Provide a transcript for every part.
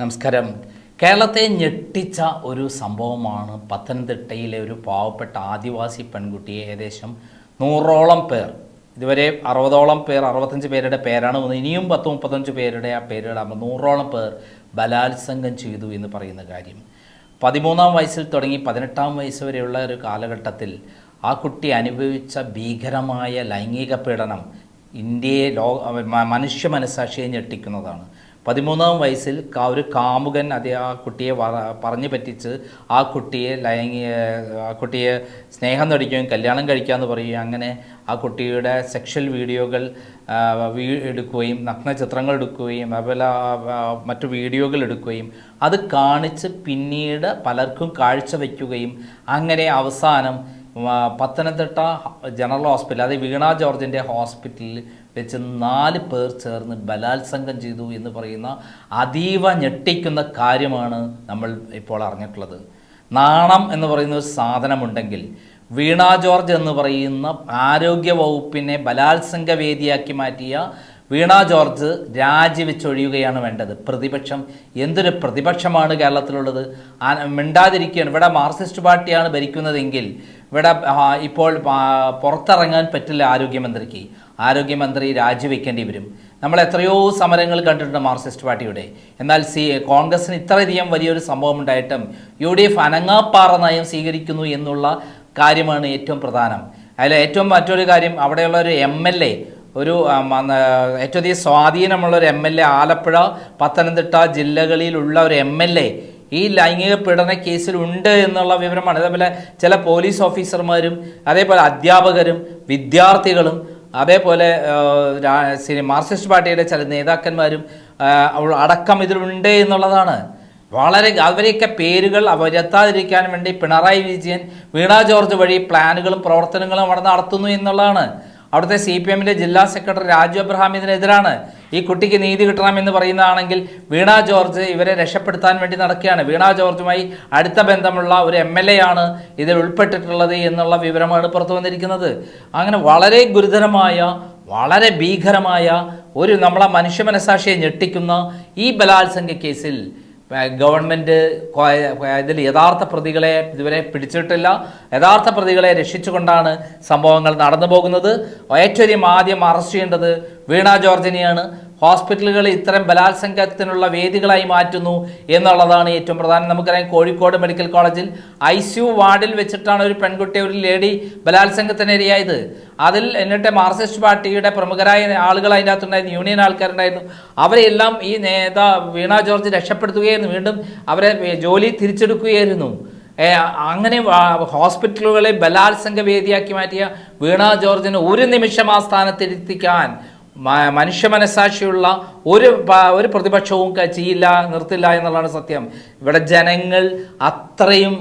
നമസ്കാരം. കേരളത്തെ ഞെട്ടിച്ച ഒരു സംഭവമാണ് പത്തനംതിട്ടയിലെ ഒരു പാവപ്പെട്ട ആദിവാസി പെൺകുട്ടിയെ ഏകദേശം നൂറോളം പേർ ഇതുവരെ അറുപതോളം പേർ അറുപത്തഞ്ച് പേരുടെ പേരാണ് വന്നത്. ഇനിയും പത്ത് മുപ്പത്തഞ്ച് പേരുടെ ആ പേരുകളാകുമ്പോൾ നൂറോളം പേർ ബലാത്സംഗം ചെയ്തു എന്ന് പറയുന്ന കാര്യം. പതിമൂന്നാം വയസ്സിൽ തുടങ്ങി പതിനെട്ടാം വയസ്സ് വരെയുള്ള ഒരു കാലഘട്ടത്തിൽ ആ കുട്ടി അനുഭവിച്ച ഭീകരമായ ലൈംഗിക പീഡനം ഇന്ത്യയെ ലോ മനുഷ്യ മനസാക്ഷിയെ ഞെട്ടിക്കുന്നതാണ്. പതിമൂന്നാം വയസ്സിൽ ഒരു കാമുകൻ അതേ ആ കുട്ടിയെ പറഞ്ഞു പറ്റിച്ച് ആ കുട്ടിയെ ലൈംഗിക ആ കുട്ടിയെ സ്നേഹം നടിക്കുകയും കല്യാണം കഴിക്കാമെന്ന് പറയുകയും അങ്ങനെ ആ കുട്ടിയുടെ സെക്ഷൽ വീഡിയോകൾ എടുക്കുകയും നഗ്ന ചിത്രങ്ങൾ എടുക്കുകയും അതുപോലെ മറ്റു വീഡിയോകൾ എടുക്കുകയും അത് കാണിച്ച് പിന്നീട് പലർക്കും കാഴ്ചവെക്കുകയും അങ്ങനെ അവസാനം പത്തനംതിട്ട ജനറൽ ഹോസ്പിറ്റൽ അതായത് വീണ ജോർജിന്റെ ഹോസ്പിറ്റലിൽ വെച്ച് നാല് പേർ ചേർന്ന് ബലാത്സംഗം ചെയ്തു എന്ന് പറയുന്ന അതീവ ഞെട്ടിക്കുന്ന കാര്യമാണ് നമ്മൾ ഇപ്പോൾ അറിഞ്ഞിട്ടുള്ളത്. നാണം എന്ന് പറയുന്ന ഒരു സാധനമുണ്ടെങ്കിൽ വീണ ജോർജ് എന്ന് പറയുന്ന ആരോഗ്യ വകുപ്പിനെ ബലാത്സംഗ വേദിയാക്കി മാറ്റിയ വീണ ജോർജ് രാജിവെച്ചൊഴിയുകയാണ് വേണ്ടത്. പ്രതിപക്ഷം എന്തൊരു പ്രതിപക്ഷമാണ് കേരളത്തിലുള്ളത്? മിണ്ടാതിരിക്കുകയാണ്. ഇവിടെ മാർക്സിസ്റ്റ് പാർട്ടിയാണ് ഭരിക്കുന്നതെങ്കിൽ ഇവിടെ ഇപ്പോൾ പുറത്തിറങ്ങാൻ പറ്റില്ല ആരോഗ്യമന്ത്രിക്ക്. ആരോഗ്യമന്ത്രി രാജിവെക്കേണ്ടി വരും. നമ്മൾ എത്രയോ സമരങ്ങൾ കണ്ടിട്ടുണ്ട് മാർക്സിസ്റ്റ് പാർട്ടിയുടെ. എന്നാൽ സി കോൺഗ്രസിന് ഇത്രയധികം വലിയൊരു സംഭവം ഉണ്ടായിട്ടും യു ഡി എഫ് അനങ്ങാപ്പാറ നയം സ്വീകരിക്കുന്നു എന്നുള്ള കാര്യമാണ് ഏറ്റവും പ്രധാനം. അതിൽ ഏറ്റവും മറ്റൊരു കാര്യം അവിടെയുള്ള ഒരു എം എൽ എ ഒരു ഏറ്റവും അധികം സ്വാധീനമുള്ള ഒരു M L A Alappuzha Pathanamthitta ജില്ലകളിലുള്ള ഒരു എം എൽ എ ഈ ലൈംഗിക പീഡന കേസിൽ ഉണ്ട് എന്നുള്ള വിവരമാണ്. അതേപോലെ ചില പോലീസ് ഓഫീസർമാരും അതേപോലെ അധ്യാപകരും വിദ്യാർത്ഥികളും അതേപോലെ മാർക്സിസ്റ്റ് പാർട്ടിയുടെ ചില നേതാക്കന്മാരും അടക്കം ഇതിലുണ്ട് എന്നുള്ളതാണ്. വളരെ അവരെയൊക്കെ പേരുകൾ വരുത്താതിരിക്കാൻ വേണ്ടി പിണറായി വിജയൻ വീണ ജോർജ് വഴി പ്ലാനുകളും പ്രവർത്തനങ്ങളും അവിടെ നടത്തുന്നു എന്നുള്ളതാണ്. അവിടുത്തെ സി പി എമ്മിന്റെ ജില്ലാ സെക്രട്ടറി രാജു അബ്രഹാം ഇതിനെതിരാണ് ഈ കുട്ടിക്ക് നീതി കിട്ടണമെന്ന് പറയുന്നതാണെങ്കിൽ വീണ ജോർജ് ഇവരെ രക്ഷപ്പെടുത്താൻ വേണ്ടി നടക്കുകയാണ്. വീണ ജോർജുമായി അടുത്ത ബന്ധമുള്ള ഒരു എം എൽ എ ആണ് ഇതിൽ ഉൾപ്പെട്ടിട്ടുള്ളത് എന്നുള്ള വിവരമാണ് പുറത്തു വന്നിരിക്കുന്നത്. അങ്ങനെ വളരെ ഗുരുതരമായ വളരെ ഭീകരമായ ഒരു നമ്മളെ മനുഷ്യ മനസാക്ഷിയെ ഞെട്ടിക്കുന്ന ഈ ബലാത്സംഗ കേസിൽ ഗവൺമെന്റ് ഇതിൽ യഥാർത്ഥ പ്രതികളെ ഇതുവരെ പിടിച്ചിട്ടില്ല. യഥാർത്ഥ പ്രതികളെ രക്ഷിച്ചുകൊണ്ടാണ് സംഭവങ്ങൾ നടന്നു പോകുന്നത്. ഏറ്റവും ആദ്യം അറസ്റ്റ് ചെയ്യേണ്ടത് വീണ ജോർജിനെയാണ്. ഹോസ്പിറ്റലുകൾ ഇത്തരം ബലാത്സംഗത്തിനുള്ള വേദികളായി മാറ്റുന്നു എന്നുള്ളതാണ് ഏറ്റവും പ്രധാനം. നമുക്കറിയാം കോഴിക്കോട് മെഡിക്കൽ കോളേജിൽ ഐ സി വാർഡിൽ വെച്ചിട്ടാണ് ഒരു പെൺകുട്ടി ഒരു ലേഡി ബലാത്സംഗത്തിനിരയായത്. അതിൽ എന്നിട്ട് മാർക്സിസ്റ്റ് പാർട്ടിയുടെ പ്രമുഖരായ ആളുകൾ അതിന്റെ അകത്തുണ്ടായിരുന്നു യൂണിയൻ ആൾക്കാരുണ്ടായിരുന്നു. അവരെല്ലാം ഈ നേതാ വീണ ജോർജ് രക്ഷപ്പെടുത്തുകയായിരുന്നു. വീണ്ടും അവരെ ജോലി തിരിച്ചെടുക്കുകയായിരുന്നു. അങ്ങനെ ഹോസ്പിറ്റലുകളെ ബലാത്സംഗ വേദിയാക്കി മാറ്റിയ വീണ ജോർജിന് ഒരു നിമിഷം ആ സ്ഥാനത്തിരുത്തിക്കാൻ മനുഷ്യ മനസാക്ഷിയുള്ള ഒരു ഒരു പ്രതിപക്ഷവും ചെയ്യില്ല നിർത്തില്ല എന്നുള്ളതാണ് സത്യം. ഇവിടെ ജനങ്ങൾ അത്രയും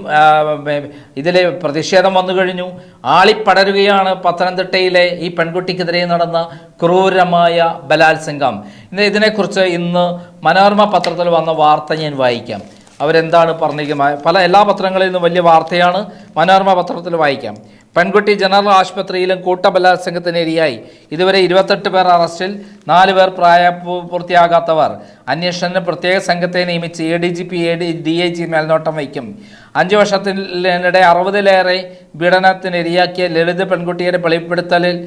ഇതിൽ പ്രതിഷേധം വന്നു കഴിഞ്ഞു. ആളിപ്പടരുകയാണ് പത്തനംതിട്ടയിലെ ഈ പെൺകുട്ടിക്കെതിരെ നടന്ന ക്രൂരമായ ബലാത്സംഗം. ഇന്ന് ഇതിനെക്കുറിച്ച് ഇന്ന് മനോരമ പത്രത്തിൽ വന്ന വാർത്ത ഞാൻ വായിക്കാം. അവരെന്താണ് പറഞ്ഞിരിക്കുന്നത്? പല എല്ലാ പത്രങ്ങളിൽ നിന്നും വലിയ വാർത്തയാണ് മനോരമ പത്രത്തിൽ വായിക്കാം. പെൺകുട്ടി ജനറൽ ആശുപത്രിയിലും കൂട്ടബലാത്സംഗത്തിനിരയായി ഇതുവരെ ഇരുപത്തെട്ട് പേർ അറസ്റ്റിൽ നാല് പേർ പ്രായപൂർത്തിയാകാത്തവർ അന്വേഷണത്തിന് പ്രത്യേക സംഘത്തെ നിയമിച്ച് A D G P A D D I G മേൽനോട്ടം വഹിക്കും അഞ്ചു വർഷത്തിനിടെ അറുപതിലേറെ പീഡനത്തിനിരയാക്കിയ ലളിത് പെൺകുട്ടിയുടെ വെളിപ്പെടുത്തലിൽ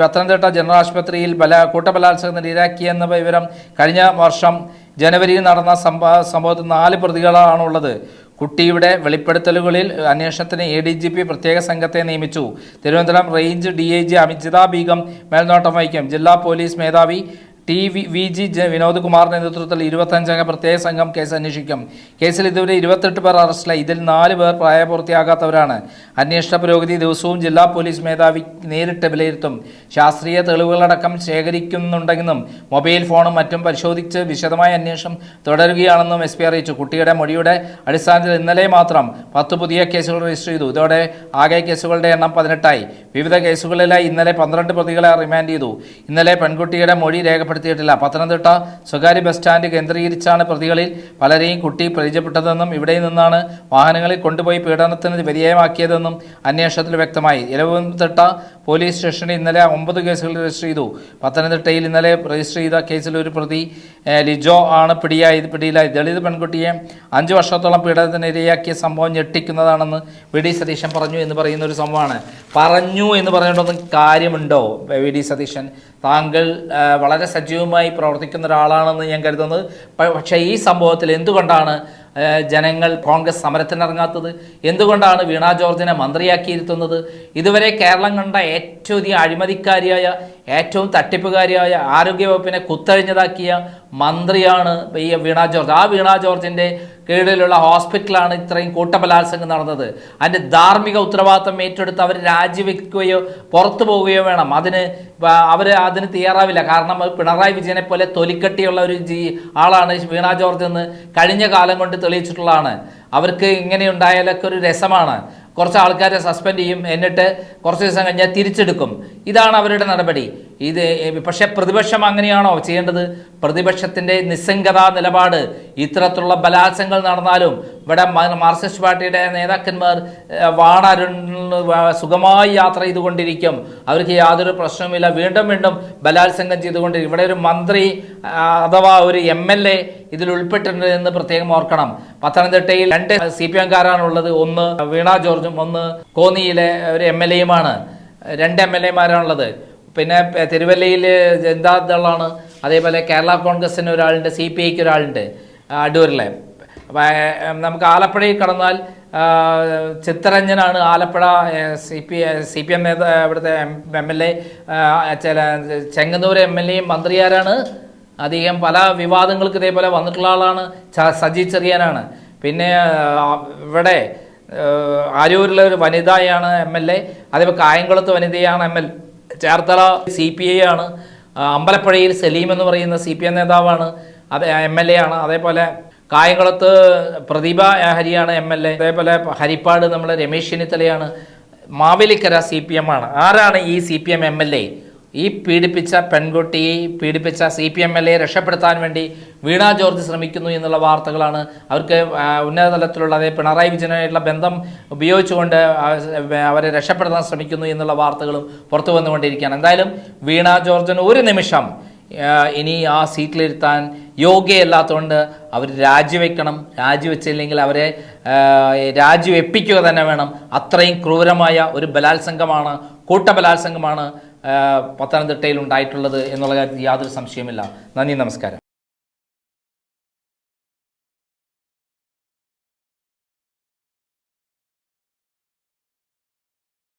പത്തനംതിട്ട ജനറൽ ആശുപത്രിയിൽ ബല കൂട്ടബലാത്സംഗത്തിന് ഇരയാക്കിയെന്ന വിവരം കഴിഞ്ഞ വർഷം ജനുവരിയിൽ നടന്ന സംഭവ സംഭവത്തിൽ നാല് പ്രതികളാണുള്ളത്. കുട്ടിയുടെ വെളിപ്പെടുത്തലുകളിൽ അന്വേഷണത്തിന് എ ഡി ജി പി പ്രത്യേക സംഘത്തെ നിയമിച്ചു. Thiruvananthapuram range D I G Amijitha Begum മേൽനോട്ടം വഹിക്കും. ജില്ലാ പോലീസ് മേധാവി T V V G Vinod കുമാറിന്റെ നേതൃത്വത്തിൽ ഇരുപത്തഞ്ചംഗ പ്രത്യേക സംഘം കേസ് അന്വേഷിക്കും. കേസിൽ ഇതുവരെ ഇരുപത്തെട്ട് പേർ അറസ്റ്റിലായി. ഇതിൽ നാല് പേർ പ്രായപൂർത്തിയാകാത്തവരാണ്. അന്വേഷണ പുരോഗതി ദിവസവും ജില്ലാ പോലീസ് മേധാവി നേരിട്ട് വിലയിരുത്തും. ശാസ്ത്രീയ തെളിവുകളടക്കം ശേഖരിക്കുന്നുണ്ടെന്നും മൊബൈൽ ഫോണും മറ്റും പരിശോധിച്ച് വിശദമായ അന്വേഷണം തുടരുകയാണെന്നും എസ് പി അറിയിച്ചു. കുട്ടിയുടെ മൊഴിയുടെ അടിസ്ഥാനത്തിൽ ഇന്നലെ മാത്രം പത്ത് പുതിയ കേസുകൾ രജിസ്റ്റർ ചെയ്തു. ഇതോടെ ആകെ കേസുകളുടെ എണ്ണം പതിനെട്ടായി. വിവിധ കേസുകളിലായി ഇന്നലെ പന്ത്രണ്ട് പ്രതികളെ റിമാൻഡ് ചെയ്തു. ഇന്നലെ പെൺകുട്ടിയുടെ മൊഴി രേഖപ്പെടുത്തി രേഖപ്പെടുത്തിയിട്ടില്ല പത്തനംതിട്ട സ്വകാര്യ ബസ് സ്റ്റാൻഡ് കേന്ദ്രീകരിച്ചാണ് പ്രതികളിൽ പലരെയും കുട്ടി പരിചയപ്പെട്ടതെന്നും ഇവിടെ നിന്നാണ് വാഹനങ്ങളിൽ കൊണ്ടുപോയി പീഡനത്തിന് വിധേയമാക്കിയതെന്നും അന്വേഷണത്തിൽ വ്യക്തമായി. ഇലവുംതിട്ട പോലീസ് സ്റ്റേഷനിൽ ഇന്നലെ ഒമ്പത് കേസുകൾ രജിസ്റ്റർ ചെയ്തു. പത്തനംതിട്ടയിൽ ഇന്നലെ രജിസ്റ്റർ ചെയ്ത കേസിൽ ഒരു പ്രതി ലിജോ ആണ് പിടിയായത് പിടിയിലായി. ദളിത് പെൺകുട്ടിയെ അഞ്ച് വർഷത്തോളം പീഡനത്തിന് ഇരയാക്കിയ സംഭവം ഞെട്ടിക്കുന്നതാണെന്ന് വി ഡി സതീശൻ പറഞ്ഞു എന്ന് പറയുന്ന ഒരു സംഭവമാണ്. പറഞ്ഞു എന്ന് പറഞ്ഞിട്ടൊന്നും കാര്യമുണ്ടോ? വി ഡി സതീശൻ താങ്കൾ വളരെ സജീവമായി പ്രവർത്തിക്കുന്ന ഒരാളാണെന്ന് ഞാൻ കരുതുന്നത്. പക്ഷേ ഈ സംഭവത്തിൽ എന്തുകൊണ്ടാണ് ജനങ്ങൾ കോൺഗ്രസ് സമരത്തിനിറങ്ങാത്തത്? എന്തുകൊണ്ടാണ് വീണ ജോർജിനെ മന്ത്രിയാക്കിയിരുത്തുന്നത് ഇതുവരെ കേരളം കണ്ട ഏറ്റവും അധികം അഴിമതിക്കാരിയായ ഏറ്റവും തട്ടിപ്പുകാരിയായ ആരോഗ്യവകുപ്പിനെ കുത്തഴിഞ്ഞതാക്കിയ മന്ത്രിയാണ് ഈ വീണ ജോർജ്. ആ വീണ ജോർജിന്റെ കീഴിലുള്ള ഹോസ്പിറ്റലാണ് ഇത്രയും കൂട്ടബലാത്സംഗം നടന്നത്. അതിന്റെ ധാർമ്മിക ഉത്തരവാദിത്തം ഏറ്റെടുത്ത് അവർ രാജിവെക്കുകയോ പുറത്തു പോവുകയോ വേണം. അതിന് അവർ അതിന് തയ്യാറാവില്ല. കാരണം പിണറായി വിജയനെ പോലെ തൊലിക്കട്ടിയുള്ള ഒരു ജീ ആളാണ് വീണ ജോർജ് എന്ന് കഴിഞ്ഞ കാലം കൊണ്ട് തെളിയിച്ചിട്ടുള്ളതാണ്. അവർക്ക് ഇങ്ങനെ ഉണ്ടായാലൊക്കെ ഒരു രസമാണ്. കുറച്ച് ആൾക്കാരെ സസ്പെൻഡ് ചെയ്യും എന്നിട്ട് കുറച്ച് ദിവസം കഴിഞ്ഞാൽ തിരിച്ചെടുക്കും. ഇതാണ് അവരുടെ നടപടി. ഇത് പക്ഷേ പ്രതിപക്ഷം അങ്ങനെയാണോ ചെയ്യേണ്ടത്? പ്രതിപക്ഷത്തിന്റെ നിസ്സംഗത നിലപാട് ഇത്തരത്തിലുള്ള ബലാത്സംഗങ്ങൾ നടന്നാലും ഇവിടെ മാർക്സിസ്റ്റ് പാർട്ടിയുടെ നേതാക്കന്മാർ ഏഹ്, സുഖമായി യാത്ര ചെയ്തുകൊണ്ടിരിക്കും. അവർക്ക് യാതൊരു പ്രശ്നവുമില്ല. വീണ്ടും വീണ്ടും ബലാത്സംഗം ചെയ്തുകൊണ്ടിരിക്കും. ഇവിടെ ഒരു മന്ത്രി അഥവാ ഒരു എം എൽ എ ഇതിൽ ഉൾപ്പെട്ടിട്ടുണ്ട് എന്ന് പ്രത്യേകം ഓർക്കണം. പത്തനംതിട്ടയിൽ രണ്ട് സി പി എംകാരാണുള്ളത്. ഒന്ന് വീണ ജോർജും ഒന്ന് കോന്നിയിലെ ഒരു എം എൽ എയുമാണ്. രണ്ട് എം എൽ എമാരാണുള്ളത്. പിന്നെ തിരുവല്ലയിൽ ജനതാദളാണ് അതേപോലെ കേരള കോൺഗ്രസിന് ഒരാളുണ്ട് സി പി ഐക്ക് ഒരാളുണ്ട് അടൂരിലെ. നമുക്ക് ആലപ്പുഴയിൽ കടന്നാൽ ചിത്തരഞ്ജനാണ് Alappuzha C P C P M നേതാ ഇവിടുത്തെ എം എൽ എ ചില ചെങ്ങന്നൂർ എം എൽ എയും മന്ത്രിയാരാണ്. അധികം പല വിവാദങ്ങൾക്ക് ഇതേപോലെ വന്നിട്ടുള്ള ആളാണ് സജി ചെറിയാനാണ്. പിന്നെ ഇവിടെ ആരൂരിലെ ഒരു വനിതയാണ് എം എൽ എ അതേപോലെ കായംകുളത്ത് വനിതയാണ് M L Cherthala C P I ആണ്. അമ്പലപ്പുഴയിൽ സലീം എന്ന് പറയുന്ന സി പി എം നേതാവാണ്. അത് എം എൽ എ ആണ്. അതേപോലെ കായംകുളത്ത് പ്രതിഭ ഹരിയാണ് എം എൽ എ അതേപോലെ ഹരിപ്പാട് നമ്മൾ രമേശ് ചെന്നിത്തലയാണ്. മാവേലിക്കര സി പി എം ആണ്. ആരാണ് ഈ C P M M L A ഈ പീഡിപ്പിച്ച പെൺകുട്ടിയെ പീഡിപ്പിച്ച C P M L A രക്ഷപ്പെടുത്താൻ വേണ്ടി വീണ ജോർജ് ശ്രമിക്കുന്നു എന്നുള്ള വാർത്തകളാണ്. അവർക്ക് ഉന്നത തലത്തിലുള്ള അതേ പിണറായി വിജയനായിട്ടുള്ള ബന്ധം ഉപയോഗിച്ചുകൊണ്ട് അവരെ രക്ഷപ്പെടുത്താൻ ശ്രമിക്കുന്നു എന്നുള്ള വാർത്തകളും പുറത്തു വന്നുകൊണ്ടിരിക്കുകയാണ്. എന്തായാലും വീണ ജോർജിന് ഒരു നിമിഷം ഇനി ആ സീറ്റിലിരുത്താൻ യോഗ്യയല്ലാത്തതുകൊണ്ട് അവർ രാജിവെക്കണം. രാജിവെച്ചില്ലെങ്കിൽ അവരെ രാജിവെപ്പിക്കുക തന്നെ വേണം. അത്രയും ക്രൂരമായ ഒരു ബലാത്സംഗമാണ് കൂട്ടബലാത്സംഗമാണ് പത്തനംതിട്ടയിൽ ഉണ്ടായിട്ടുള്ളത് എന്നുള്ള കാര്യത്തിൽ യാതൊരു സംശയമില്ല നന്ദി നമസ്കാരം.